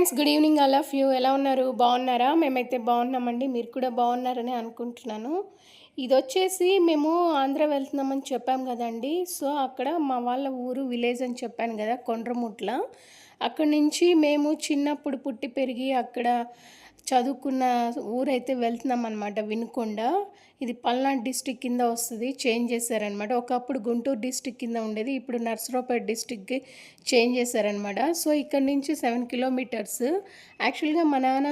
Friends good evening all of you. ఎలా ఉన్నారు? బాగున్నారా? మేమైతే బాగున్నామండి. మీరు కూడా బాగున్నారని అనుకుంటున్నాను. ఇది వచ్చేసి మేము ఆంధ్ర వెళ్తున్నామని చెప్పాం కదండి. సో అక్కడ మా వాళ్ళ ఊరు విలేజ్ అని చెప్పాను కదా కొండ్రముట్ల. అక్కడి నుంచి మేము చిన్నప్పుడు పుట్టి పెరిగి అక్కడ చదువుకున్న ఊరైతే వెళ్తున్నాం అనమాట వినుకొండ. ఇది పల్నాడు డిస్టిక్ కింద వస్తుంది చేంజ్ చేశారనమాట ఒకప్పుడు గుంటూరు డిస్టిక్ కింద ఉండేది ఇప్పుడు నర్సరావుపేట డిస్టిక్కి చేంజ్ చేశారనమాట సో ఇక్కడ నుంచి సెవెన్ కిలోమీటర్స్. యాక్చువల్గా మా నాన్న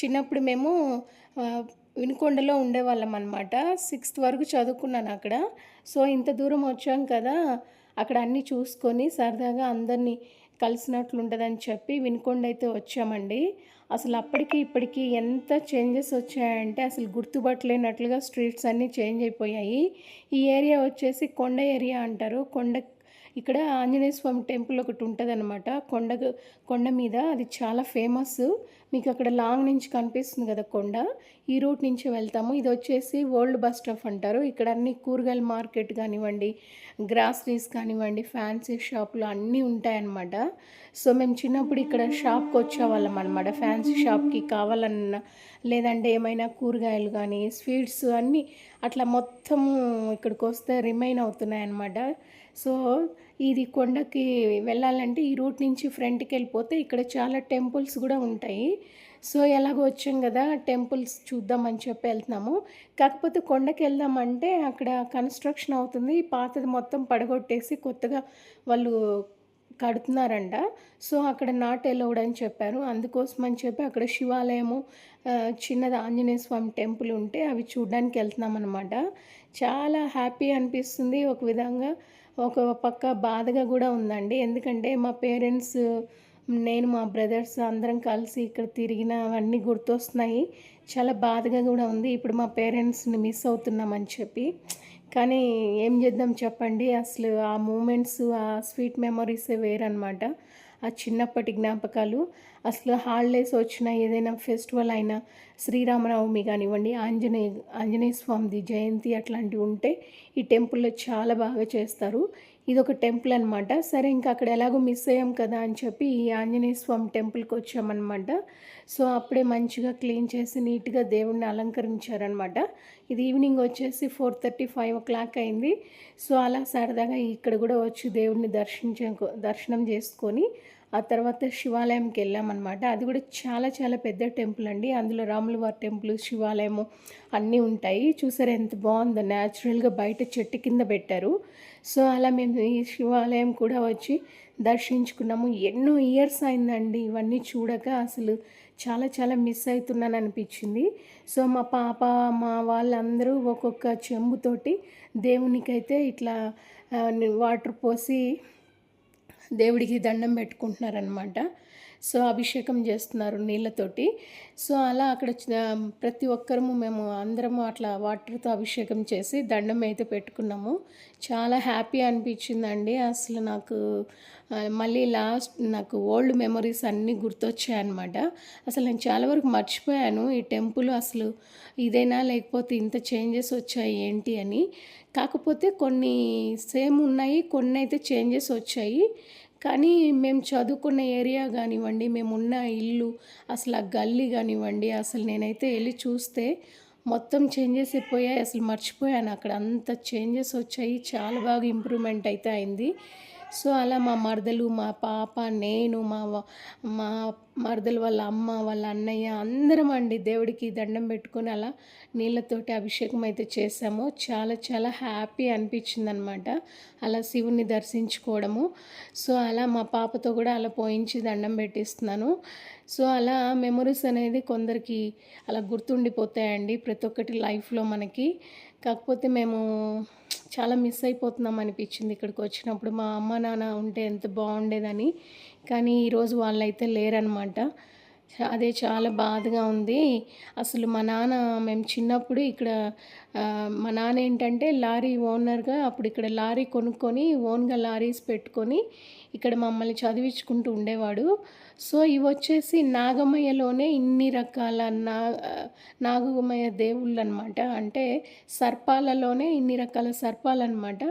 చిన్నప్పుడు మేము వినుకొండలో ఉండేవాళ్ళం అనమాట సిక్స్త్ వరకు చదువుకున్నాను అక్కడ. సో ఇంత దూరం వచ్చాం కదా అక్కడ అన్నీ చూసుకొని సరదాగా అందరినీ కలిసినట్లు ఉంటుందని చెప్పి వినుకొండ అయితే వచ్చామండి. అసలు అప్పటికి ఇప్పటికీ ఎంత చేంజెస్ వచ్చాయంటే అసలు గుర్తుపట్టలేనట్లుగా స్ట్రీట్స్ అన్నీ చేంజ్ అయిపోయాయి. ఈ ఏరియా వచ్చేసి కొండ ఏరియా అంటారు. కొండ ఇక్కడ ఆంజనేయ స్వామి టెంపుల్ ఒకటి ఉంటుంది అనమాట కొండ కొండ మీద అది చాలా ఫేమస్ మీకు అక్కడ లాంగ్ నుంచి కనిపిస్తుంది కదా కొండ. ఈ రూట్ నుంచి వెళ్తాము. ఇది వచ్చేసి ఓల్డ్ బస్ స్టాప్ అంటారు. ఇక్కడ అన్ని కూరగాయల మార్కెట్ కానివ్వండి గ్రాసరీస్ కానివ్వండి ఫ్యాన్సీ షాపులు అన్నీ ఉంటాయన్నమాట. సో మేము చిన్నప్పుడు ఇక్కడ షాప్కి వచ్చేవాళ్ళం అనమాట ఫ్యాన్సీ షాప్కి కావాలన్నా లేదంటే ఏమైనా కూరగాయలు కానీ స్వీట్స్ అన్నీ అట్లా మొత్తము ఇక్కడికి వస్తే రిమైన్ అవుతున్నాయి అన్నమాట సో ఇది కొండకి వెళ్ళాలంటే ఈ రూట్ నుంచి ఫ్రంట్కి వెళ్ళిపోతే ఇక్కడ చాలా టెంపుల్స్ కూడా ఉంటాయి. సో ఎలాగో వచ్చాం కదా టెంపుల్స్ చూద్దామని చెప్పి వెళ్తున్నాము. కాకపోతే కొండకి వెళ్దామంటే అక్కడ కన్స్ట్రక్షన్ అవుతుంది. పాతది మొత్తం పడగొట్టేసి కొత్తగా వాళ్ళు కడుతున్నారంట. సో అక్కడ నాట్ ఎలౌడ్ అని చెప్పారు. అందుకోసం అని చెప్పి అక్కడ శివాలయము చిన్నది ఆంజనేయ స్వామి టెంపుల్ ఉంటే అవి చూడడానికి వెళ్తున్నాం అనమాట చాలా హ్యాపీ అనిపిస్తుంది. ఒక విధంగా ఒక పక్క బాధగా కూడా ఉందండి. ఎందుకంటే మా పేరెంట్స్ నేను మా బ్రదర్స్ అందరం కలిసి ఇక్కడ తిరిగినవన్నీ గుర్తొస్తున్నాయి. చాలా బాధగా కూడా ఉంది. ఇప్పుడు మా పేరెంట్స్ని మిస్ అవుతున్నామని చెప్పి. కానీ ఏం చేద్దాం చెప్పండి? అసలు ఆ మూమెంట్స్ ఆ స్వీట్ మెమరీసే వేరనమాట ఆ చిన్నప్పటి జ్ఞాపకాలు. అసలు హాలిడేస్ వచ్చినా ఏదైనా ఫెస్టివల్ అయినా శ్రీరామనవమి కానివ్వండి ఆంజనేయ ఆంజనేయ స్వామిది జయంతి అట్లాంటివి ఉంటే ఈ టెంపుల్లో చాలా బాగా చేస్తారు. ఇది ఒక టెంపుల్ అనమాట సరే ఇంకా అక్కడ ఎలాగో మిస్ అయ్యాం కదా అని చెప్పి ఈ ఆంజనేయ స్వామి టెంపుల్కి వచ్చామన్నమాట. సో అప్పుడే మంచిగా క్లీన్ చేసి నీట్గా దేవుడిని అలంకరించారనమాట ఇది ఈవినింగ్ వచ్చేసి four thirty five o'clock అయింది. సో అలా సరదాగా ఇక్కడ కూడా వచ్చి దేవుడిని దర్శించ దర్శనం చేసుకొని ఆ తర్వాత శివాలయంకి వెళ్ళామన్నమాట. అది కూడా చాలా చాలా పెద్ద టెంపుల్ అండి. అందులో రాముల వారి టెంపుల్ శివాలయము అన్నీ ఉంటాయి. చూసారు ఎంత బాగుందో. న్యాచురల్గా బయట చెట్టు కింద పెట్టారు. సో అలా మేము ఈ శివాలయం కూడా వచ్చి దర్శించుకున్నాము. ఎన్నో ఇయర్స్ అయిందండి ఇవన్నీ చూడక. అసలు చాలా చాలా మిస్ అవుతున్నాను అనిపించింది. సో మా పాప మా వాళ్ళందరూ ఒక్కొక్క చెంబుతోటి దేవునికైతే ఇట్లా వాటర్ పోసి దేవుడికి దండం పెట్టుకుంటున్నారనమాట సో అభిషేకం చేస్తున్నారు నీళ్ళతోటి. సో అలా అక్కడ ప్రతి ఒక్కరము మేము అందరము అట్లా వాటర్తో అభిషేకం చేసి దండం అయితే పెట్టుకున్నాము. చాలా హ్యాపీ అనిపించిందండి. అసలు నాకు మళ్ళీ లాస్ట్ నాకు ఓల్డ్ మెమరీస్ అన్నీ గుర్తొచ్చాయన్నమాట. అసలు నేను చాలా వరకు మర్చిపోయాను. ఈ టెంపుల్ అసలు ఇదేనా లేకపోతే ఇంత చేంజెస్ వచ్చాయి ఏంటి అని. కాకపోతే కొన్ని సేమ్ ఉన్నాయి కొన్ని అయితే చేంజెస్ వచ్చాయి. కానీ మేము చదువుకున్న ఏరియా కానివ్వండి మేమున్న ఇల్లు అసలు ఆ గల్లీ కానివ్వండి అసలు నేనైతే వెళ్ళి చూస్తే మొత్తం చేంజెస్ అయిపోయాయి అసలు మర్చిపోయాను. అక్కడ అంత చేంజెస్ వచ్చాయి చాలా బాగా ఇంప్రూవ్మెంట్ అయితే అయింది. సో అలా మా మరదలు మా పాప నేను మా వ- మా మరదలు వాళ్ళ అమ్మ వాళ్ళ అన్నయ్య అందరం అండి దేవుడికి దండం పెట్టుకొని అలా నీళ్ళతోటి అభిషేకం అయితే చేసాము. చాలా చాలా హ్యాపీ అనిపించింది అనమాట అలా శివుని దర్శించుకోవడము. సో అలా మా పాపతో కూడా అలా పోయించి దండం పెట్టిస్తున్నాను. సో అలా మెమరీస్ అనేది కొందరికి అలా గుర్తుండిపోతాయండి ప్రతి ఒక్కటి లైఫ్లో మనకి. కాకపోతే మేము చాలా మిస్ అయిపోతున్నాం అనిపించింది ఇక్కడికి వచ్చినప్పుడు. మా అమ్మ నాన్న ఉంటే ఎంత బాగుండేదని. కానీ ఈరోజు వాళ్ళైతే లేరనమాట. అదే చాలా బాధగా ఉంది. అసలు మా నాన్న మేము చిన్నప్పుడు ఇక్కడ మా నాన్న ఏంటంటే లారీ ఓనర్గా అప్పుడు ఇక్కడ లారీ కొనుక్కొని ఓన్గా లారీస్ పెట్టుకొని ఇక్కడ మమ్మల్ని చదివించుకుంటూ ఉండేవాడు. సో ఇవి వచ్చేసి నాగమయ్యలోనే ఇన్ని రకాల నా నాగమయ్య దేవుళ్ళు అనమాట అంటే సర్పాలలోనే ఇన్ని రకాల సర్పాలు అనమాట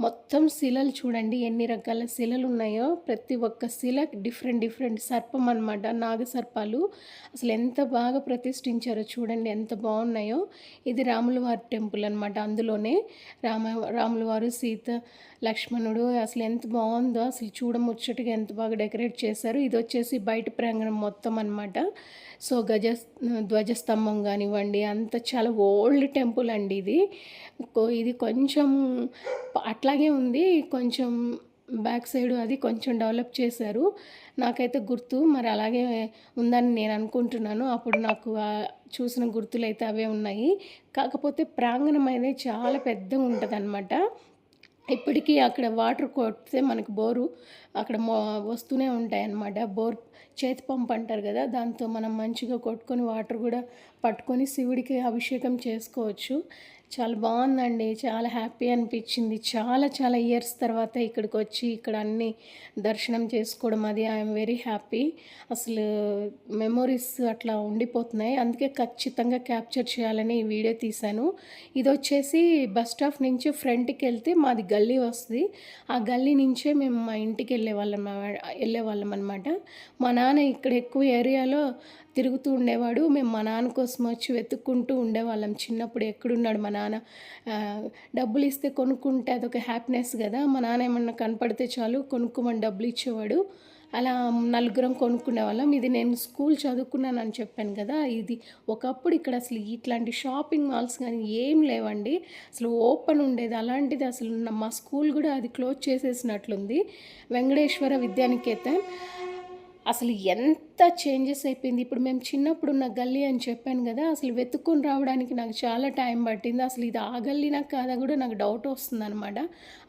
మొత్తం శిలలు చూడండి ఎన్ని రకాల శిలలు ఉన్నాయో ప్రతి ఒక్క శిల డిఫరెంట్ డిఫరెంట్ సర్పం అనమాట నాగ విగ్రహాలు అసలు ఎంత బాగా ప్రతిష్ఠించారో చూడండి ఎంత బాగున్నాయో. ఇది రాములవారి టెంపుల్ అనమాట అందులోనే రామ రాములవారు సీత లక్ష్మణుడు అసలు ఎంత బాగుందో అసలు చూడముచ్చటగా ఎంత బాగా డెకరేట్ చేశారు. ఇది వచ్చేసి బయట ప్రాంగణం మొత్తం అనమాట సో గజ ధ్వజస్తంభం కానివ్వండి అంత చాలా ఓల్డ్ టెంపుల్ అండి ఇది. ఇది కొంచెం అట్లాగే ఉంది. కొంచెం బ్యాక్ సైడ్ అది కొంచెం డెవలప్ చేశారు. నాకైతే గుర్తు మరి అలాగే ఉందని నేను అనుకుంటున్నాను. అప్పుడు నాకు చూసిన గుర్తులు అయితే అవే ఉన్నాయి. కాకపోతే ప్రాంగణం అనేది చాలా పెద్దగా ఉంటుంది ఇప్పటికీ అక్కడ వాటర్ కొడితే మనకు బోరు అక్కడ మో వస్తూనే ఉంటాయి అన్నమాట బోర్ చేతి పంప్ అంటారు కదా దాంతో మనం మంచిగా కొట్టుకొని వాటర్ కూడా పట్టుకొని శివుడికి అభిషేకం చేసుకోవచ్చు. చాలా బాగుందండి చాలా హ్యాపీ అనిపించింది. చాలా చాలా ఇయర్స్ తర్వాత ఇక్కడికి వచ్చి ఇక్కడ అన్ని దర్శనం చేసుకోవడం అది ఐఎమ్ వెరీ హ్యాపీ. అసలు మెమొరీస్ అట్లా ఉండిపోతున్నాయి. అందుకే ఖచ్చితంగా క్యాప్చర్ చేయాలని ఈ వీడియో తీశాను. ఇది వచ్చేసి బస్ స్టాప్ నుంచి ఫ్రంట్కి వెళ్తే మాది గల్లీ వస్తుంది. ఆ గల్లీ నుంచే మేము మా ఇంటికి వెళ్ళే వాళ్ళం వెళ్ళే వాళ్ళం అనమాట మా నాన్న ఇక్కడ ఎక్కువ ఏరియాలో తిరుగుతూ ఉండేవాడు. మేము మా నాన్న కోసం వచ్చి వెతుక్కుంటూ ఉండేవాళ్ళం. చిన్నప్పుడు ఎక్కడున్నాడు మా నాన్న? డబ్బులు ఇస్తే కొనుక్కుంటే అదొక హ్యాపీనెస్ కదా. మా నాన్న ఏమన్నా కనపడితే చాలు కొనుక్కోమని డబ్బులు ఇచ్చేవాడు. అలా నలుగురం కొనుక్కునే వాళ్ళం ఇది నేను స్కూల్ చదువుకున్నాను అని చెప్పాను కదా. ఇది ఒకప్పుడు ఇక్కడ అసలు ఇట్లాంటి షాపింగ్ మాల్స్ కానీ ఏం లేవండి. అసలు ఓపెన్ ఉండేది. అలాంటిది అసలు మా స్కూల్ కూడా అది క్లోజ్ చేసేసినట్లుంది. వెంకటేశ్వర విద్యానికేతన్. అసలు ఎంత చేంజెస్ అయిపోయింది. ఇప్పుడు మేము చిన్నప్పుడు ఉన్న గల్లీ అని చెప్పాను కదా అసలు వెతుక్కొని రావడానికి నాకు చాలా టైం పట్టింది. అసలు ఇది ఆ గల్లీనా కాదా కూడా నాకు డౌట్ వస్తుంది అనమాట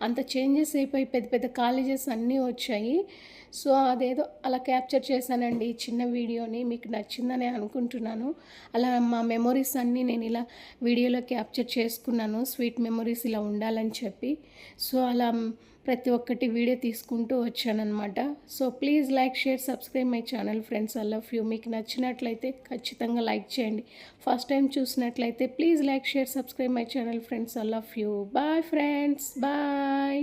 అంత చేంజెస్ అయిపోయి పెద్ద పెద్ద కాలేజెస్ అన్నీ వచ్చాయి. సో అదేదో అలా క్యాప్చర్ చేశానండి చిన్న వీడియోని మీకు నచ్చిందని అనుకుంటున్నాను. అలా మా మెమొరీస్ అన్నీ నేను ఇలా వీడియోలో క్యాప్చర్ చేసుకున్నాను. స్వీట్ మెమొరీస్ ఇలా ఉండాలని చెప్పి. సో అలా ప్రతి ఒక్కటి వీడియో తీసుకుంటూ వచ్చానమాట so please like share subscribe my channel friends. I love you. మీకు నచ్చినట్లయితే ఖచ్చితంగా లైక్ చేయండి. ఫస్ట్ టైం చూసినట్లయితే please like share subscribe my channel friends. I love you. Bye friends. Bye.